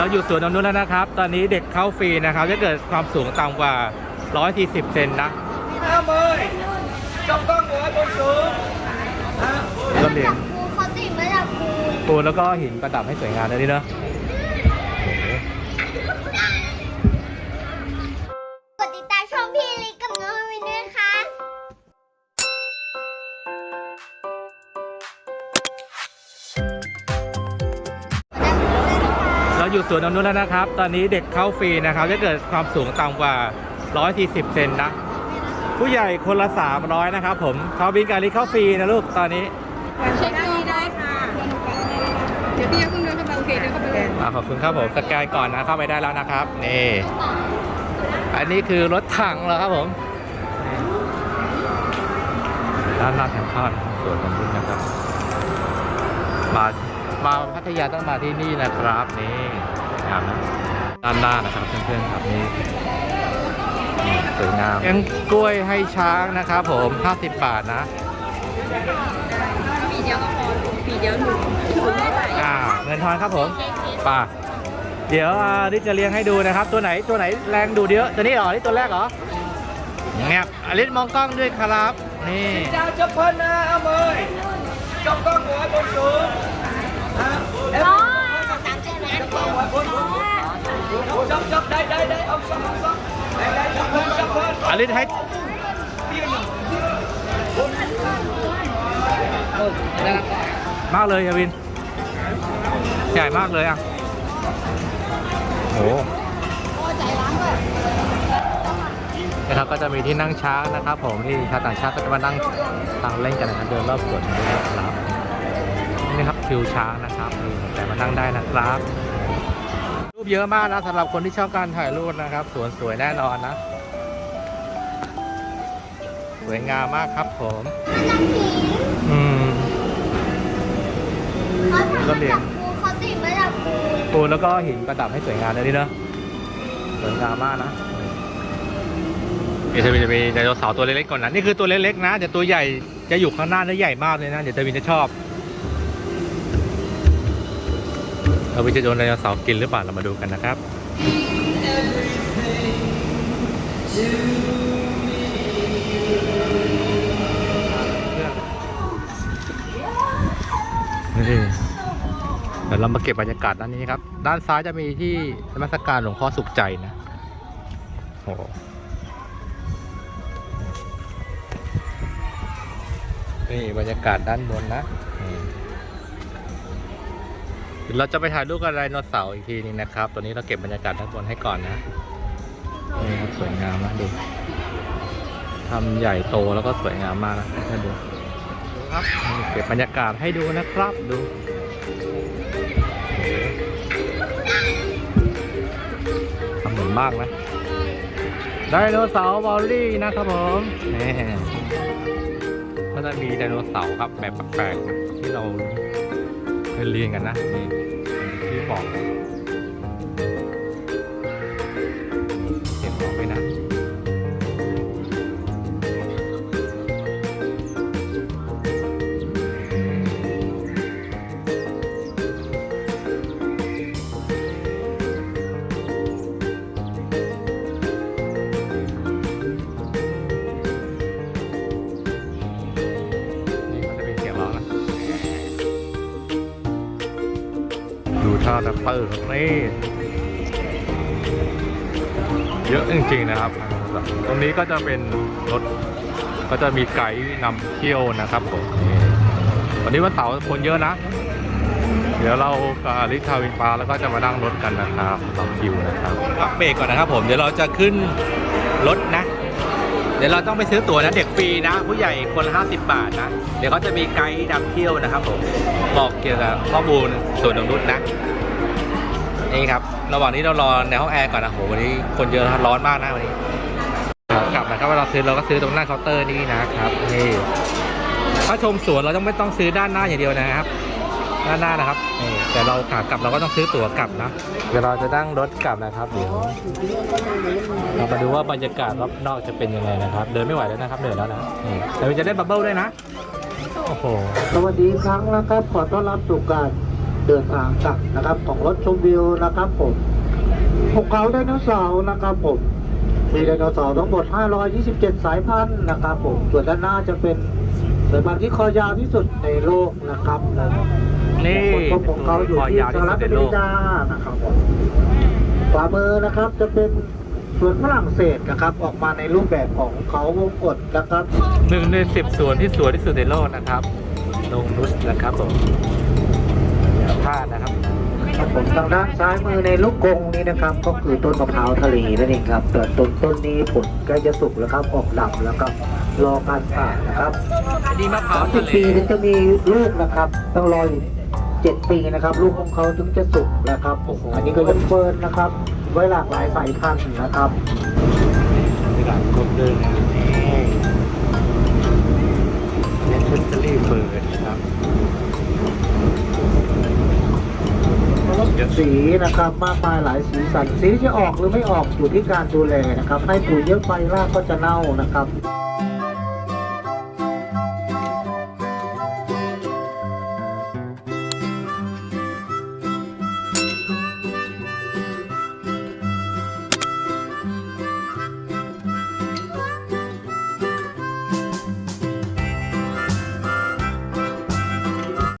เราอยู่สวนนนุษย์แล้วนะครับ ตอนนี้เด็กเข้าฟรีนะครับถ้าเกิดความสูงต่ำกว่า 140 เซนนะห้าหมื่นจบกล้องหัวบนสูงก็เรียนครูเขาติดมาจากครูปูนแล้วก็หินประดับให้สวยงามเลยนี่เนอะ อยู่สวนนนุษย์แล้วนะครับ ตอนนี้เด็กเข้าฟรีนะครับถ้าเกิดความสูงต่ำกว่า 140 เซนนะ ผู้ใหญ่คนละ 300 นะครับผมทอบินการีเข้าฟรีนะลูกตอนนี้เช็คดีได้ค่ะเดี๋ยวพี่ยังเพิ่งเดินเข้ามาโอเคเดินเข้าไปเลยอ่าขอบคุณครับผมสแกนก่อนนะเข้าไปได้แล้วนะครับนี่อันนี้คือรถถังเหรอครับผมนี่ด้านหน้าแถมข้าวนะครับสวนนนุษย์นะครับมา มาพัทยาต้องมาที่นี่นะครับนี่งามนะด้านหน้านะครับเพื่อนๆครับนี่นี่สวยงามเลี้ยงกล้วยให้ช้างนะครับผม 50 บาทนะปีเดียวก็พอปีเดียวหนูหนูไม่ไหวอ่าเงินทอนครับผมป่าเดี๋ยวอ่าดิจะเลี้ยงให้ดูนะครับ ตัวไหนตัวไหนแรงดูดเยอะตัวนี้เหรอนี่ตัวแรกเหรอเงียบอลิสมองกล้องด้วยครับ นี่ดาวจบพันนะห้าหมื่นจบกล้องหัวบนสูง เอ็มอ๋อสามเจ็ดนะกล้องหัวบนสูงจบจบได้ได้ได้เอานจบพันอลิสให้มากเลยอวิน ใหญ่มากเลยอะโอ้นะครับก็จะมีที่นั่งช้างนะครับ ผมที่ชาวต่างชาติก็จะมานั่งทางเล่นกันนะครับเดินรอบสวนนะครับ นี่ครับคิวช้างนะครับนี่แต่มานั่งได้นะครับ รูปเยอะมากนะสำหรับคนที่ชอบการถ่ายรูปนะครับ สวนสวยแน่นอนนะ สวยงามมากครับผมน้ำหินอืมเขาทำก็มาเรียจานกครูเขาติดมาจากครูปูนแล้วก็หินประดับให้สวยงามเลยนี่เนอะสวยงามมากนะเดี๋ยวเทวินจะมีไดโนเสาร์ตัวเล็กๆก่อนนะนี่คือตัวเล็กๆนะเดี๋ยวตัวใหญ่จะอยู่ข้างหน้าแล้วใหญ่มากเลยนะเดี๋ยวเทวินจะชอบ เราวิจะโดนไดโนเสาร์กินหรือเปล่าเรามาดูกันนะครับเดี๋ยวเรามาเก็บบรรยากาศด้านนี้ครับ ด้านซ้ายจะมีที่นมัสการหลวงพ่อสุขใจนะโอ้นี่บรรยากาศด้านบนนะ เราจะไปถ่ายรูปกับไดโนเสาร์อีกทีนึงนะครับตอนนี้เราเก็บบรรยากาศด้านบนให้ก่อนนะ นี่ครับสวยงามนะดูทำใหญ่โตแล้วก็สวยงามมากนะให้ดูครับเก็บบรรยากาศให้ดูนะครับดูทำเหมือนมากนะไดโนเสาร์บอลลี่นะครับผมนี่ก็จะมีไดโนเสาร์ครับแบบแปลกๆที่เรา เคยเรียนกันนะนี่ที่บอกาแรปเปอร์ครับนี่เยอะจริงๆนะครับ ตรงนี้ก็จะเป็นรถก็จะมีไกด์นำเที่ยวนะครับผมวันนี้วันเสาร์คนเยอะนะ เดี๋ยวเรากับลิทาวินปาแล้วก็จะมานั่งรถกันนะครับต่อคิวนะครับพักเบรกก่อนนะครับผมเดี๋ยวเราจะขึ้นรถนะ เดี๋ยวเราต้องไปซื้อตั๋วนะเด็กฟรีนะ ผู้ใหญ่คนละ50 บาทนะ เดี๋ยวเขาจะมีไกด์นำเที่ยวนะครับผมบอกเกี่ยวกับข้อมูลส่วนนงนุษย์นะ นี่ครับ ระหว่างนี้เรารอในห้องแอร์ก่อนนะโหวันนี้คนเยอะนะร้อนมากนะวันนี้กลับนะครับเวลาเราซื้อเราก็ซื้อตรงหน้าเคาน์เตอร์นี่นะครับนี่ถ้าชมสวนเราต้องไม่ต้องซื้อด้านหน้าอย่างเดียวนะครับ ด้านหน้านะครับนี่แต่เราขากลับเราก็ต้องซื้อตั๋วกลับนะเดี๋ยวเราจะนั่งรถกลับนะครับเดี๋ยวเรามาดูว่าบรรยากาศรอบนอกจะเป็นยังไงนะครับ เดินไม่ไหวแล้วนะครับเหนื่อยแล้วนะแต่เราจะได้บับเบิ้ลด้วยนะโอ้โหสวัสดีครั้งนะครับขอต้อนรับสู่การ เดินทางกลับนะครับ ของรถชมวิวนะครับผมภูเขาไดโนเสาร์นะครับผมมีไดโนเสาร์ทั้งหมด 527 สายพันธุ์นะครับผมส่วนด้านหน้าจะเป็นสายพันธุ์ที่คอยาวที่สุดในโลกนะครับนี่ผลพบของเขาอยู่คอที่ยาวสที่หสุรัดฐในอเมโลริกกานะครับผมขวามือนะครับจะเป็นสวนฝรั่งเศสนะครับ ออกมาในรูปแบบของเขาวงกตนะครับหนึ่งในสิบสวนที่สวยที่สุดในโลกนะครับนงนุชนะครับผมอย่าพลาดนะครับครับผมทางด้านซ้ายมือในลูกกรงนี้นะครับ ก็คือต้นมะพร้าวทะเลนั่นเองครับแต่ต้นต้นนี้ผลใกล้จะสุกแล้วครับออกดำแล้วก็รอการผ่านะครับอันนี้มะพร้าวสามสิทะบเลปีถึงจะมีลูกนะครับ ต้องรออีกเจ็ดปีนะครับ ลูกของเขาถึงจะสุกนะครับอันนี้ก็ยังเฟิร์นนะครับ ไว้หลากหลายสายพันธุ์นะครับ นะครับมากมายหลายสีสันสีจะออกหรือไม่ออกอยู่ที่การดูแลนะครับให้ปุ๋ยเยอะไปรากก็จะเน่านะครับ